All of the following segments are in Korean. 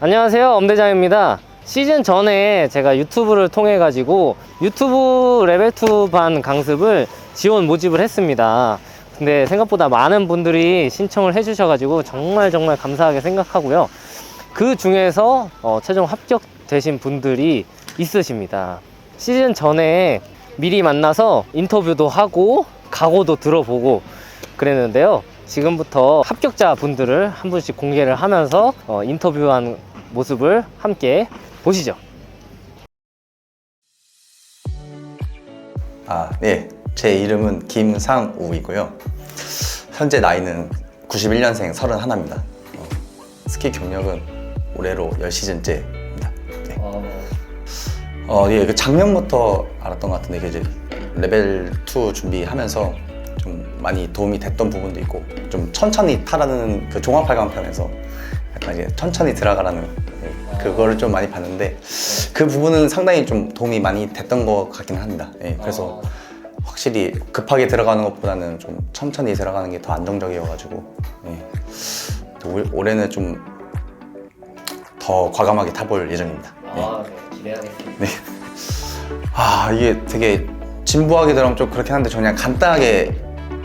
안녕하세요. 엄대장입니다. 시즌 전에 제가 유튜브를 통해 가지고 유튜브 레벨2 반 강습을 지원 모집을 했습니다. 근데 생각보다 많은 분들이 신청을 해 주셔 가지고 정말 정말 감사하게 생각하고요. 그 중에서 어, 최종 합격 되신 분들이 있으십니다. 시즌 전에 미리 만나서 인터뷰도 하고 각오도 들어보고 그랬는데요. 지금부터 합격자 분들을 한 분씩 공개를 하면서 어, 인터뷰한 모습을 함께 보시죠. 아, 네. 제 이름은 김상우이고요. 현재 나이는 91년생 31입니다. 어, 스키 경력은 올해로 10시즌째입니다. 네. 어, 예, 그 작년부터 알았던 것 같은데, 그 이제 레벨 2 준비하면서 좀 많이 도움이 됐던 부분도 있고, 좀 천천히 타라는 그 종합 8강 편에서 약간 이제 천천히 들어가라는 예, 그거를 좀 많이 봤는데, 그 부분은 상당히 좀 도움이 많이 됐던 것 같기는 합니다. 예, 그래서 확실히 급하게 들어가는 것보다는 좀 천천히 들어가는 게 더 안정적이어가지고, 예. 올- 올해는 좀 더 과감하게 타볼 예정입니다. 예. 아, 네, 기대하겠습니다. 아 이게 되게 진부하게 들어가면 좀 그렇긴 한데 저 그냥 간단하게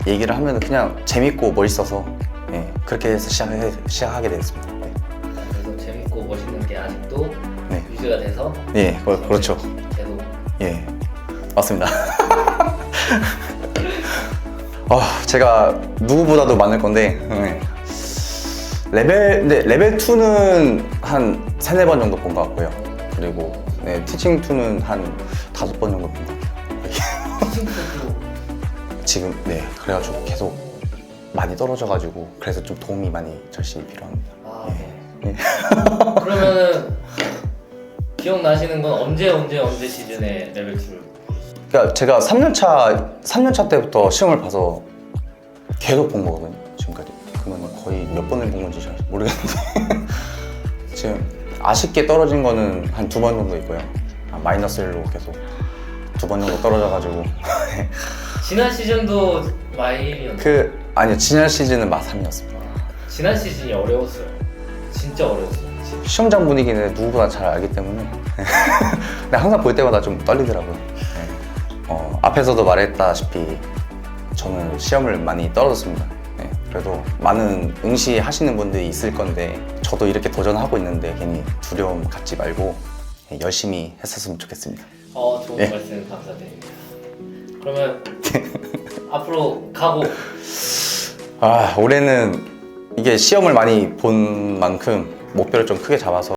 얘기를 하면 그냥 재밌고 멋있어서 예, 그렇게 해서 시작해, 시작하게 됐습니다. 네. 그래서 재밌고 멋있는 게 아직도 네. 유지가 돼서 예, 그, 그렇죠. 계속 예, 맞습니다. 아, 제가 누구보다도 많을 건데 예. 레벨 근데 레벨 2는 한 세네 번 정도 본 것 같고요. 그리고 네, 티칭 2는 한 다섯 번 정도 본 것 같아요. 지금 네 그래가지고 계속 많이 떨어져가지고 그래서 좀 도움이 많이 절실히 필요합니다. 아, 예. 네. 그러면은 기억나시는 건 언제 언제 언제 시즌에 레벨 2를 그러니까 제가 3년차 3년차 때부터 시험을 봐서 계속 본 거거든요. 지금까지 그러면 거의 몇 번을 본 건지 잘 모르겠는데 지금 아쉽게 떨어진 거는 한 두 번 정도 있고요. 아, 마이너스 1로 계속 두 번 정도 떨어져가지고 지난 시즌도 마일이었는데 그 아니요 지난 시즌은 마3이었습니다. 지난 시즌이 어려웠어요. 진짜 어려웠어요. 진- 시험장 분위기는 누구보다 잘 알기 때문에 근데 항상 볼 때마다 좀 떨리더라고요. 네. 어, 앞에서도 말했다시피 저는 시험을 많이 떨어졌습니다. 네, 그래도 많은 응시 하시는 분들이 있을 건데 저도 이렇게 도전하고 있는데 괜히 두려움 갖지 말고 네, 열심히 했었으면 좋겠습니다. 어, 좋은 예. 말씀 감사드립니다. 그러면 앞으로 가고. 아 올해는 이게 시험을 많이 본 만큼 목표를 좀 크게 잡아서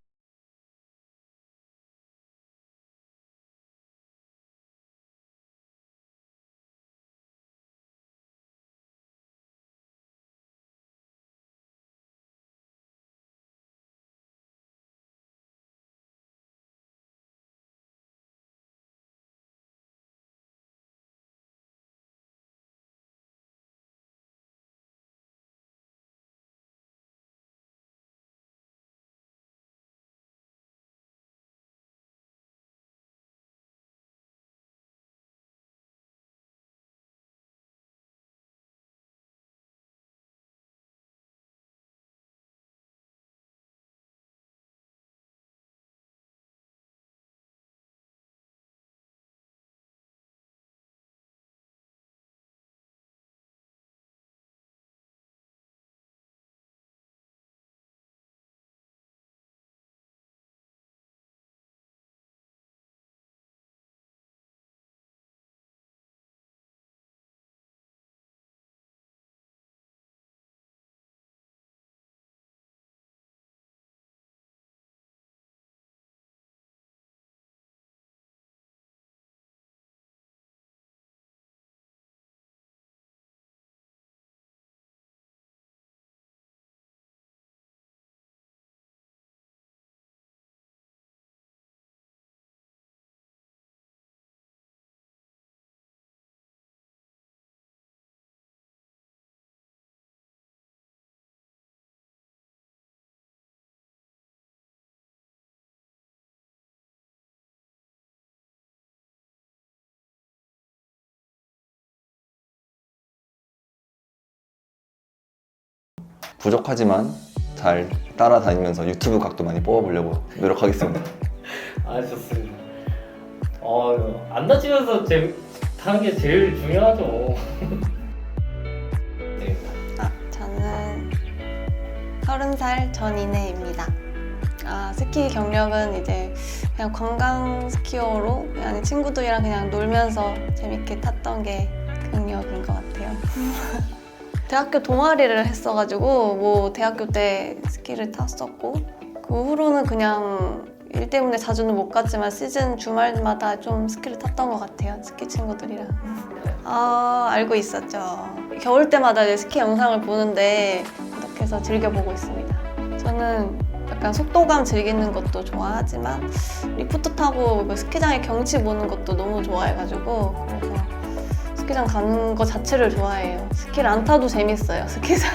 부족하지만 잘 따라다니면서 유튜브 각도 많이 뽑아보려고 노력하겠습니다. 아 좋습니다. 어, 안 다치면서 제, 하는 게 제일 중요하죠. 네. 아, 저는 30살 전인혜입니다. 아, 스키 경력은 이제 그냥 관광 스키어로 그냥 친구들이랑 그냥 놀면서 재밌게 탔던 게 경력인 것 같아요. 대학교 동아리를 했어가지고 뭐 대학교 때 스키를 탔었고 그 후로는 그냥 일 때문에 자주는 못 갔지만 시즌 주말마다 좀 스키를 탔던 것 같아요. 스키 친구들이랑. 아 알고 있었죠. 겨울 때마다 스키 영상을 보는데 이렇게 해서 즐겨보고 있습니다. 저는 약간 속도감 즐기는 것도 좋아하지만 리프트 타고 그 스키장의 경치 보는 것도 너무 좋아해가지고 그래서 스키장 가는 거 자체를 좋아해요. 스키를 안 타도 재밌어요. 스키장.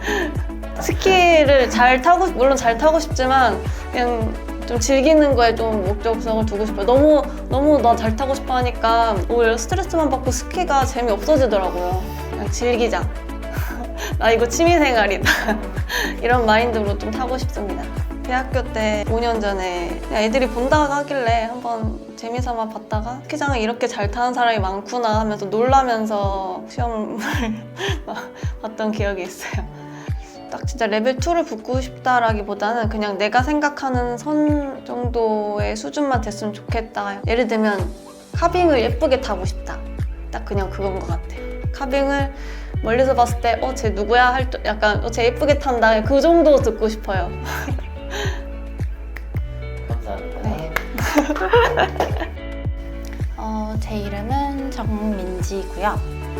스키를 잘 타고 물론 잘 타고 싶지만 그냥 좀 즐기는 거에 좀 목적성을 두고 싶어요. 너무 너무 나 잘 타고 싶어 하니까 오히려 스트레스만 받고 스키가 재미 없어지더라고요. 그냥 즐기자. 나 이거 취미생활이다. 이런 마인드로 좀 타고 싶습니다. 대학교 때 5년 전에 애들이 본다가 하길래 한번 재미삼아 봤다가 스키장을 이렇게 잘 타는 사람이 많구나 하면서 놀라면서 시험을 봤던 기억이 있어요. 딱 진짜 레벨 2를 붙고 싶다라기보다는 그냥 내가 생각하는 선 정도의 수준만 됐으면 좋겠다. 예를 들면 카빙을 예쁘게 타고 싶다. 딱 그냥 그건 것 같아요. 카빙을 멀리서 봤을 때, 어, 쟤 누구야? 할 때 약간, 어, 쟤 예쁘게 탄다. 그 정도 듣고 싶어요. 어, 제 이름은 정민지고요.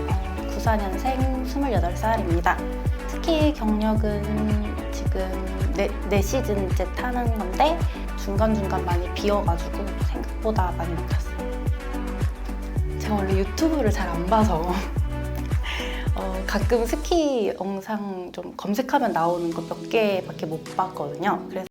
어, 94년생 28살입니다. 스키 경력은 지금 네, 네 시즌째 타는 건데 중간중간 많이 비어가지고 생각보다 많이 못 탔어요. 제가 원래 유튜브를 잘 안 봐서 어, 가끔 스키 영상 좀 검색하면 나오는 거 몇 개밖에 못 봤거든요. 그래서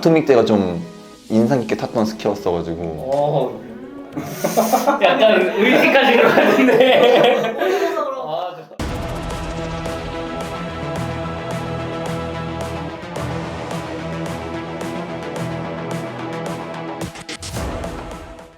아토믹 때가 좀 인상 깊게 탔던 스키였어가지고 어, 약간 의식하신 것 같은데.